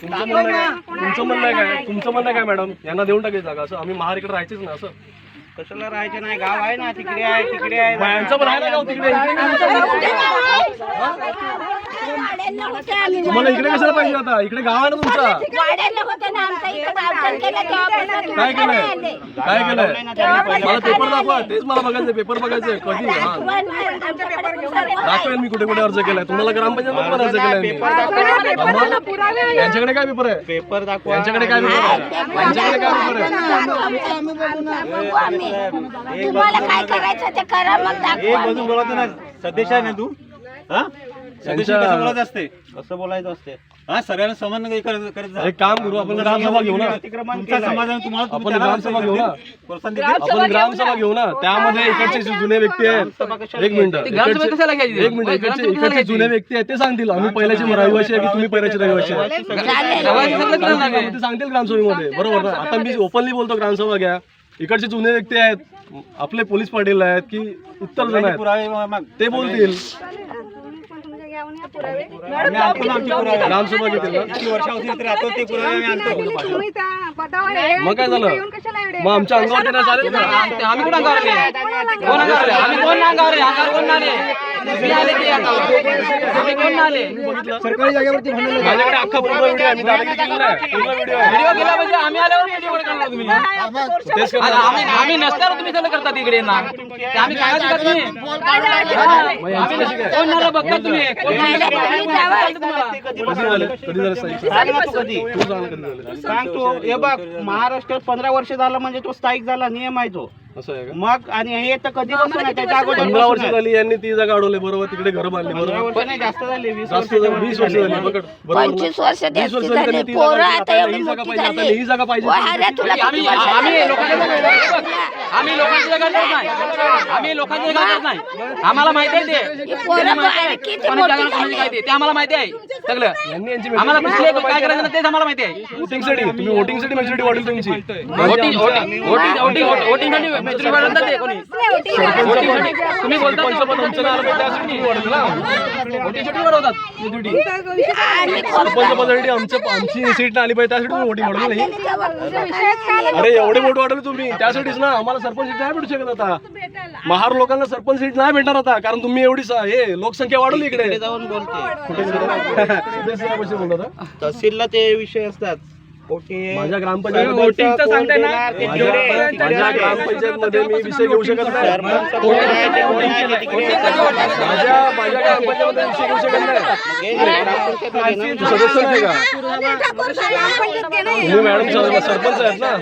तुमचं म्हणणं काय? तुमचं म्हणणं काय तुमचं म्हणणं काय मॅडम? यांना देऊन टाकायचं जागा. असं आम्ही महार इकडे राहायचीच ना असं. कशाला राहायचं नाही? गाव आहे ना तिकडे आहे तिकडे आहे. यांचं पण आहे ना गाव तिकडे. तुम्हाला इकडे कशाला पाहिजे आता? इकडे गाव आहे ना तुमचा? काय केलंय? काय केलंय? मला पेपर दाखवा तेच मला बघायचं पेपर बघायचंय. कधी हा. दाखवेल मी कुठे कुठे अर्ज केलाय. तुम्हाला ग्रामपंचायत पण अर्ज केलाय मी. यांच्याकडे काय पेपर आहे? पेपर दाखवा. यांच्याकडे काय पेपर आहे? यांच्याकडे काय पेपर आहे? तुम्हाला काय करायचं ते करा मग एक दाखवा बाजू बोलायचं ना सदेश आहे ना तू? हा? असते? कसं बोलायचं असते? हा सगळ्यांना समान करत. एक काम करू आपण ग्रामसभा घेऊ ना. अतिक्रमण तुमच्या समाजाने तुम्हाला तुम्ही आपण त्याला ग्रामसभा घेऊ ना. प्रोत्साहन देते. आपण ग्रामसभा घेऊ ना. त्यामध्ये इकडचे जे जुने व्यक्ती आहेत एक मिनिट. इकडचे- एक मिनिट. इकडचे इकडचे जुने व्यक्ती आहेत ते सांगतील. आम्ही पहिल्याचे रहिवासी आहे की तुम्ही पहिल्याचे रहिवासी आहे? ते सांगतील ग्रामसभेमध्ये. बरोबर ना? आता मी ओपनली बोलतो ग्रामसभा घ्या. इकडचे जुने व्यक्ती आहेत आपले पोलीस पाटील आहेत की इतर जण आहेत पुरावे मग ते बोलतील. मग काय झालं? मग आमच्या अंगावर चालेल आम्ही कोण अंगावर? कोण अंगावर कोण अंगावर आले? अंगावर कोण आले? तुम्ही आले? ते अंगावर. आम्ही कोण आले? माझ्याकडे अख्खा पूर्ण व्हिडिओ आहे. मी दादागिरी केलेला आहे पूर्ण व्हिडिओ आहे. व्हिडिओ केला म्हणजे आम्ही आल्यावर व्हिडिओ कोण करणार तुम्ही. तेच आता करणार आम्ही आम्ही नसल्यावर तुम्ही सगळं करता तिकडे ना ते आम्ही काय करत नाही कोण नवरा बघता तुम्ही? कोण नवरा बघता? कोण चालतं तुम्हाला? कधी झाले? कधी झाले स्थायिक सांग ना तू कधी तू सांग कधी? झाले सांग तू. हे बघ महाराष्ट्रात पंधरा वर्ष झालं म्हणजे तो स्थायिक झाला नियम आहे तो. असं आहे का? मग आणि हे तर कधी बसून आहे त्याच्या अगोदर पंधरा वर्ष बसून आहे. झाली यांनी ती जागा अडवली बरोबर तिकडे घर बांधली पंधरा बरोबर. वर्ष नाही जास्त झाले वीस जास्त वर्ष झाली, वीस वर्ष झाली बघ बरोबर ना? पंचवीस वर्ष वीस जास्ती वर्ष झाली झाले. त्यांनी ती पोरं जागा आता आता एवढी ही जागा मोठी पाहिजे आता झाली. ही जागा पाहिजे. वाऱ्या तुला आम्ही किती वर्ष आम्ही झाली? लोकांच्या जागा आम्ही लोकांच्या जागा करत नाही. आम्ही जागा करत नाही. आम्हाला माहिती आहे ते. पोरं त्यांना माहिती अरे आहे. किती कोणाची मोठी जागा कोणाची काय ते ते आम्हाला माहिती आहे. सगळं यांनी यांची आम्हाला majority कुठले वाढवली काय पाहिजे करायचं ना तेच आम्हाला माहिती आहे. वोटिंगसाठी तुम्ही वोटिंगसाठी मेजॉरिटी वाढेल तुमची वोटिंग वोटिंग वोटिंग वोटिंग वोटिंगसाठी मेजॉरिटी वाढवतात ते कोणी. वोटिंगसाठी तुम्ही बोलता सरपंच पण आमचं नाव आलं पाहिजे त्यासाठी तुम्ही वाढेल ना? वोटिंगसाठी वाढवतात. मेजॉरिटी आणि सरपंच पदासाठी आमचं आमची सीट आली पाहिजे त्यासाठी तुम्ही वोटिंग वाढवलं नाही. अरे एवढे वोट वाढवले तुम्ही. त्यासाठीच ना आम्हाला सरपंच सीट नाही भेटू शकत आता. महार लोकांना सरपंच सीट नाही भेटणार आता कारण तुम्ही एवढी हे लोकसंख्या वाढवली इकडे. जाऊन बोलते? तहसीलला ते विषय असतात. माझ्या ग्रामपंचायत वोटिंगचं सांगताय ना? माझ्या ग्रामपंचायत मध्ये मी विषय घेऊ शकत नाही माझ्या माझ्या ग्रामपंचायत मध्ये विषय घेऊ शकत सदस्य नाही का तुम्ही मॅडम सर- सरपंच आहेत ना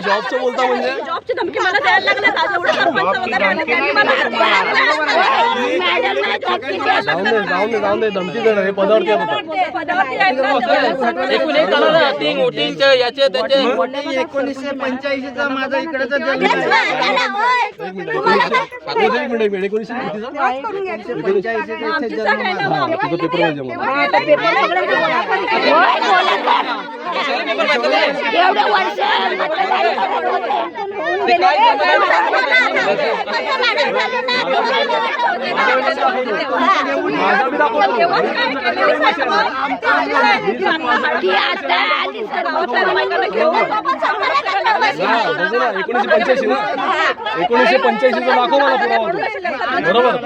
जॉबचं बोलता म्हणजे जाऊन दे जाऊन दे धमकी देणार हे पदावरती येत होता एकूण एक चालू वोटिंग याचे त्याचे एकोणीसशे पंच्याऐंशीचा माझा इकडचा एकोणीसशे एक मिनिट एक मिनिट एकोणीसशे कितीचा? तुझा पेपर पाहिजे मला होय, बोला तर. एवढे वर्ष हा, एकोणीसशे पंच्याऐंशी ना एकोणीसशे पंच्याऐंशीचा दाखव मला पुरावा बरोबर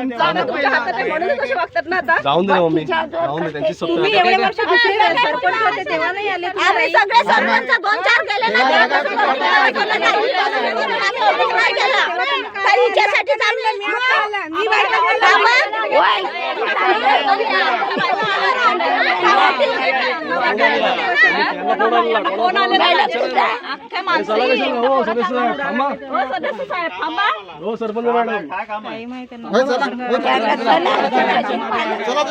जाऊन दे ना मम्मी जाऊन दे त्यांची सत्ता हो सरपंच मॅडम चला